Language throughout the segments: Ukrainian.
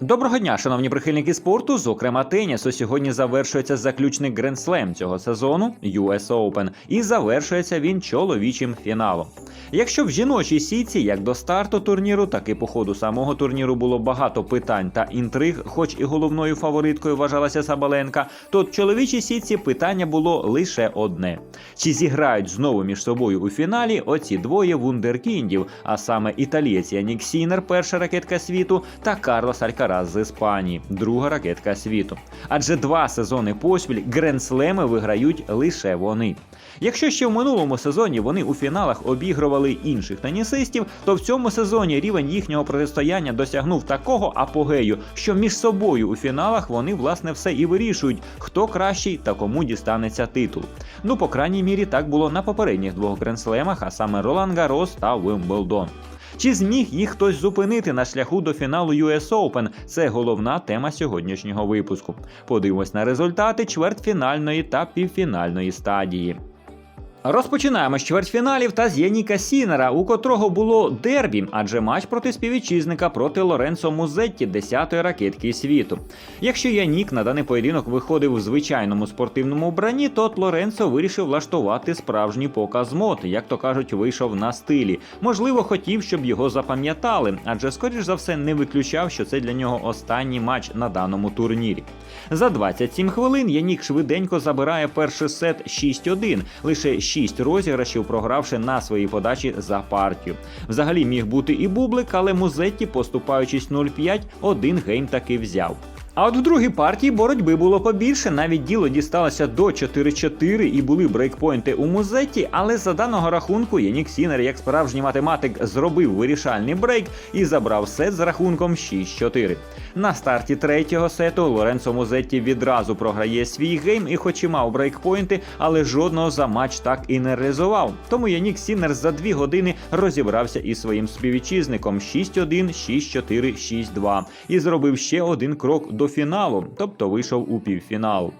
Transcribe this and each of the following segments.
Доброго дня, шановні прихильники спорту. Зокрема, тенісу. Сьогодні завершується заключний гренслем цього сезону US Open, і завершується він чоловічим фіналом. Якщо в жіночій сітці, як до старту турніру, так і по ходу самого турніру було багато питань та інтриг, хоч і головною фавориткою вважалася Сабаленка, то в чоловічій сітці питання було лише одне: чи зіграють знову між собою у фіналі оці двоє вундеркіндів, а саме італієць Янік Сінер, перша ракетка світу, та Карлос Алькарас з Іспанії, друга ракетка світу. Адже два сезони поспіль гренслеми виграють лише вони. Якщо ще в минулому сезоні вони у фіналах обігрували інших тенісистів, то в цьому сезоні рівень їхнього протистояння досягнув такого апогею, що між собою у фіналах вони власне все і вирішують, хто кращий та кому дістанеться титул. Ну, по крайній мірі, так було на попередніх двох гренслемах, а саме Ролан Гарос та Вимблдон. Чи зміг їх хтось зупинити на шляху до фіналу US Open? Це головна тема сьогоднішнього випуску. Подивимось на результати чвертьфінальної та півфінальної стадії. Розпочинаємо з чвертьфіналів та з Яніка Сінера, у котрого було дербі, адже матч проти співвітчизника проти Лоренцо Музетті, 10-ї ракетки світу. Якщо Янік на даний поєдинок виходив в звичайному спортивному вбранні, то от Лоренцо вирішив влаштувати справжній показ мод, як то кажуть, вийшов на стилі. Можливо, хотів, щоб його запам'ятали, адже, скоріш за все, не виключав, що це для нього останній матч на даному турнірі. За 27 хвилин Янік швиденько забирає перший сет 6-1, лише 6 розіграшів програвши на своїй подачі за партію. Взагалі міг бути і бублик, але Музетті, поступаючись 0-5, один гейм таки взяв. А от в другій партії боротьби було побільше, навіть діло дісталося до 4-4 і були брейкпойнти у Музетті, але за даного рахунку Янік Сінер, як справжній математик, зробив вирішальний брейк і забрав сет з рахунком 6-4. На старті третього сету Лоренцо Музетті відразу програє свій гейм і хоч і мав брейкпойнти, але жодного за матч так і не реалізував. Тому Янік Сінер за дві години розібрався із своїм співвітчизником 6-1, 6-4, 6-2 і зробив ще один крок до фіналу, тобто вийшов у півфінал.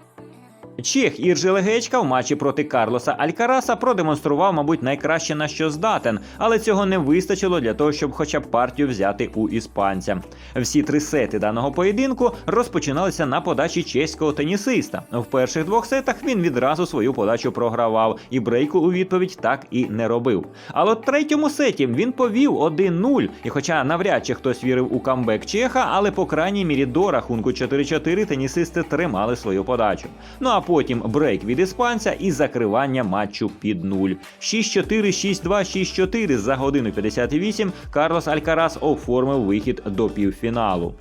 Чех Іржи Легечка в матчі проти Карлоса Алькараса продемонстрував, мабуть, найкраще на що здатен, але цього не вистачило для того, щоб хоча б партію взяти у іспанця. Всі три сети даного поєдинку розпочиналися на подачі чеського тенісиста. В перших двох сетах він відразу свою подачу програвав і брейку у відповідь так і не робив. Але в третьому сеті він повів 1-0, і хоча навряд чи хтось вірив у камбек Чеха, але по крайній мірі до рахунку 4-4 тенісисти тримали свою подачу. Ну а потім брейк від іспанця і закривання матчу під нуль. 6-4, 6-2, 6-4 за годину 58 Карлос Алькарас оформив вихід до півфіналу.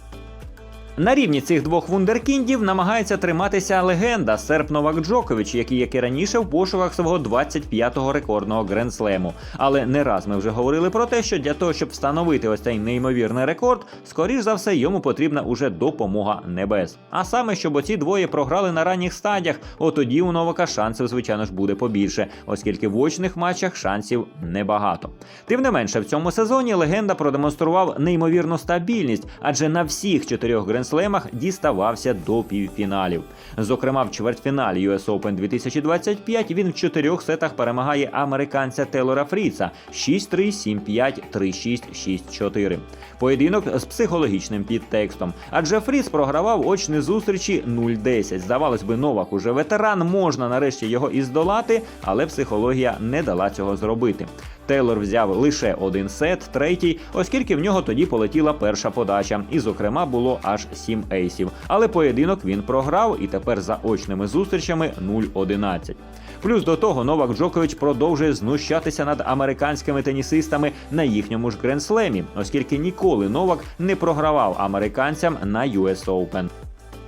На рівні цих двох вундеркіндів намагається триматися легенда Серп Новак Джокович, який, як і раніше, в пошуках свого 25-го рекордного гренслему. Але не раз ми вже говорили про те, що для того, щоб встановити ось цей неймовірний рекорд, скоріш за все йому потрібна уже допомога небес. А саме, щоб оці двоє програли на ранніх стадіях, от тоді у Новака шансів, звичайно ж, буде побільше, оскільки в очних матчах шансів небагато. Тим не менше, в цьому сезоні легенда продемонстрував неймовірну стабільність, адже на всіх чотирьох гренслемах діставався до півфіналів. Зокрема, в чвертьфіналі US Open 2025 він в чотирьох сетах перемагає американця Тейлора Фріца 6-3, 7-5, 3-6, 6-4. Поєдинок з психологічним підтекстом. Адже Фріц програвав очні зустрічі 0-10. Здавалось би, Новак уже ветеран, можна нарешті його і здолати, але психологія не дала цього зробити. Тейлор взяв лише один сет, третій, оскільки в нього тоді полетіла перша подача, і, зокрема, було аж сім ейсів. Але поєдинок він програв і тепер за очними зустрічами 0-11. Плюс до того Новак Джокович продовжує знущатися над американськими тенісистами на їхньому ж гренслемі, оскільки ніколи Новак не програвав американцям на US Open.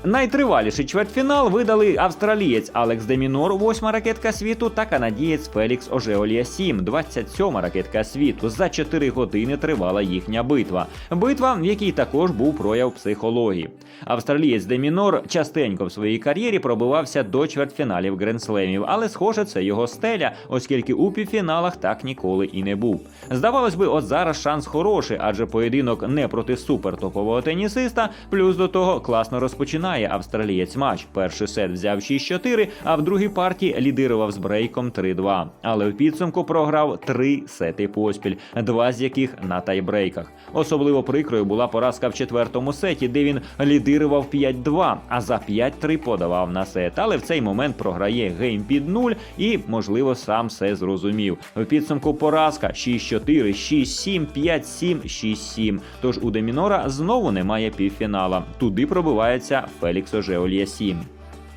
Найтриваліший чвертьфінал видали австралієць Алекс Демінор, восьма ракетка світу, та канадієць Фелікс Ожеолія 7, 27 ракетка світу. За 4 години тривала їхня битва. Битва, в якій також був прояв психології. Австралієць Демінор частенько в своїй кар'єрі пробивався до чвертьфіналів гренслемів, але схоже, це його стеля, оскільки у півфіналах так ніколи і не був. Здавалось би, от зараз шанс хороший, адже поєдинок не проти супертопового тенісиста, плюс до того класно розпочинає розпочинає австралієць матч. Перший сет взяв 6-4, а в другій партії лідирував з брейком 3-2. Але в підсумку програв три сети поспіль, два з яких на тайбрейках. Особливо прикрою була поразка в четвертому сеті, де він лідирував 5-2, а за 5-3 подавав на сет. Але в цей момент програє гейм під 0 і, можливо, сам все зрозумів. В підсумку поразка 6-4, 6-7, 5-7, 6-7. Тож у Демінора знову немає півфінала. Туди пробивається Фелікс Ожеолєсім.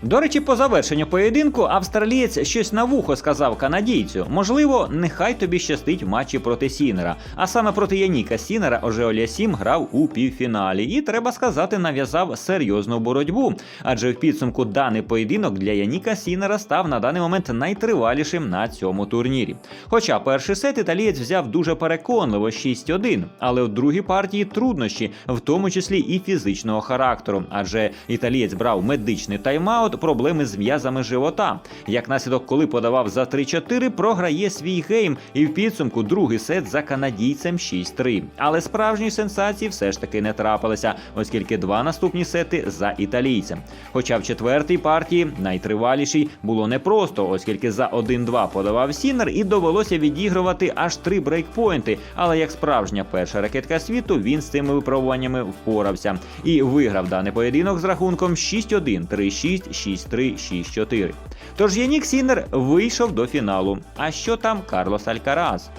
До речі, по завершенню поєдинку австралієць щось на вухо сказав канадійцю. Можливо, нехай тобі щастить в матчі проти Сінера. А саме проти Яніка Сінера Ожеоля Сім грав у півфіналі. І треба сказати, нав'язав серйозну боротьбу. Адже в підсумку даний поєдинок для Яніка Сінера став на даний момент найтривалішим на цьому турнірі. Хоча перший сет італієць взяв дуже переконливо 6-1, але у другій партії труднощі, в тому числі і фізичного характеру, адже італієць брав медичний тайм-аут, проблеми з м'язами живота. Як наслідок, коли подавав за 3-4, програє свій гейм, і в підсумку другий сет за канадійцем 6-3. Але справжньої сенсації все ж таки не трапилося, оскільки два наступні сети за італійцем. Хоча в четвертій партії найтривалішій було непросто, оскільки за 1-2 подавав Сінер і довелося відігрувати аж три брейкпойнти. Але як справжня перша ракетка світу, він з цими випробуваннями впорався і виграв даний поєдинок з рахунком 6-1, 3-6, 6-3, 6-4. Тож Янік Сінер вийшов до фіналу. А що там Карлос Алькарас?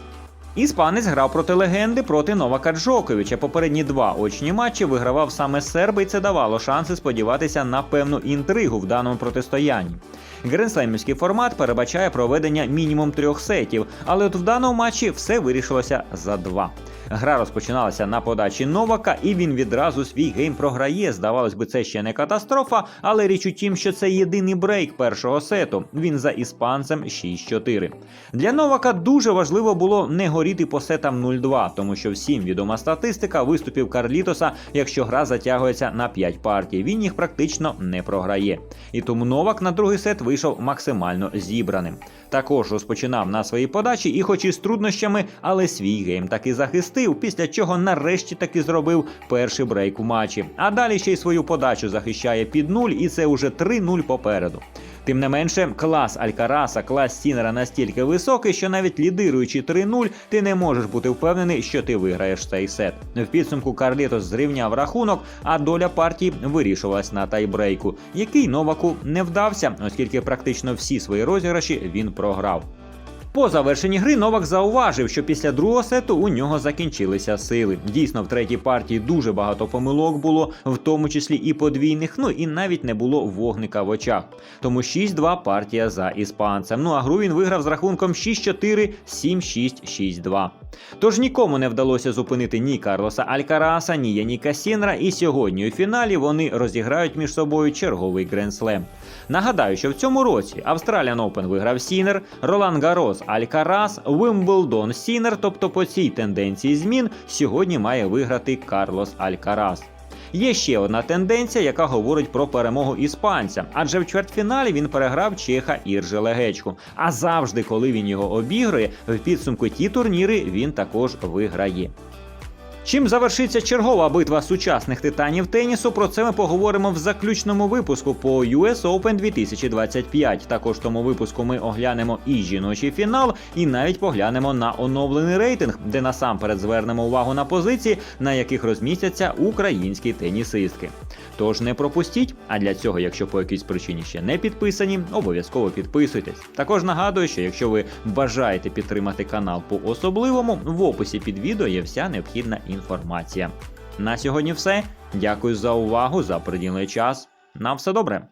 Іспанець грав проти легенди проти Новака Джоковича. Попередні два очні матчі вигравав саме серби, і це давало шанси сподіватися на певну інтригу в даному протистоянні. Гренслемівський формат передбачає проведення мінімум трьох сетів, але от в даному матчі все вирішилося за два. Гра розпочиналася на подачі Новака, і він відразу свій гейм програє. Здавалось би, це ще не катастрофа, але річ у тім, що це єдиний брейк першого сету. Він за іспанцем 6-4. Для Новака дуже важливо було не горіти по сетам 0-2, тому що всім відома статистика виступів Карлітоса, якщо гра затягується на 5 партій. Він їх практично не програє. І тому Новак на другий сет вийшов максимально зібраним. Також розпочинав на своїй подачі, і, хоч і з труднощами, але свій гейм таки захистив, після чого нарешті таки зробив перший брейк у матчі. А далі ще й свою подачу захищає під нуль, і це уже 3-0 попереду. Тим не менше, клас Алькараса, клас Сінера настільки високий, що навіть лідируючи 3-0, ти не можеш бути впевнений, що ти виграєш цей сет. В підсумку Карлітос зрівняв рахунок, а доля партії вирішувалась на тайбрейку, який Новаку не вдався, оскільки практично всі свої розіграші він програв. По завершенні гри Новак зауважив, що після другого сету у нього закінчилися сили. Дійсно, в третій партії дуже багато помилок було, в тому числі і подвійних, ну і навіть не було вогника в очах. Тому 6-2 партія за іспанцем. Ну а гру він виграв з рахунком 6-4, 7-6, 6-2. Тож нікому не вдалося зупинити ні Карлоса Алькараса, ні Яніка Сінра, і сьогодні у фіналі вони розіграють між собою черговий гренслем. Нагадаю, що в цьому році Australian Open виграв Сінер, Ролан Гарос Алькарас, Вимблдон Сінер, тобто по цій тенденції змін сьогодні має виграти Карлос Алькарас. Є ще одна тенденція, яка говорить про перемогу іспанця, адже в чвертьфіналі він переграв Чеха Іржи Легечку. А завжди, коли він його обігрує, в підсумку ті турніри він також виграє. Чим завершиться чергова битва сучасних титанів тенісу? Про це ми поговоримо в заключному випуску по US Open 2025. Також тому випуску ми оглянемо і жіночий фінал, і навіть поглянемо на оновлений рейтинг, де насамперед звернемо увагу на позиції, на яких розмістяться українські тенісистки. Тож не пропустіть. А для цього, якщо по якійсь причині ще не підписані, обов'язково підписуйтесь. Також нагадую, що якщо ви бажаєте підтримати канал по особливому, в описі під відео є вся необхідна інформація. На сьогодні все. Дякую за увагу, за приділений час. На все добре.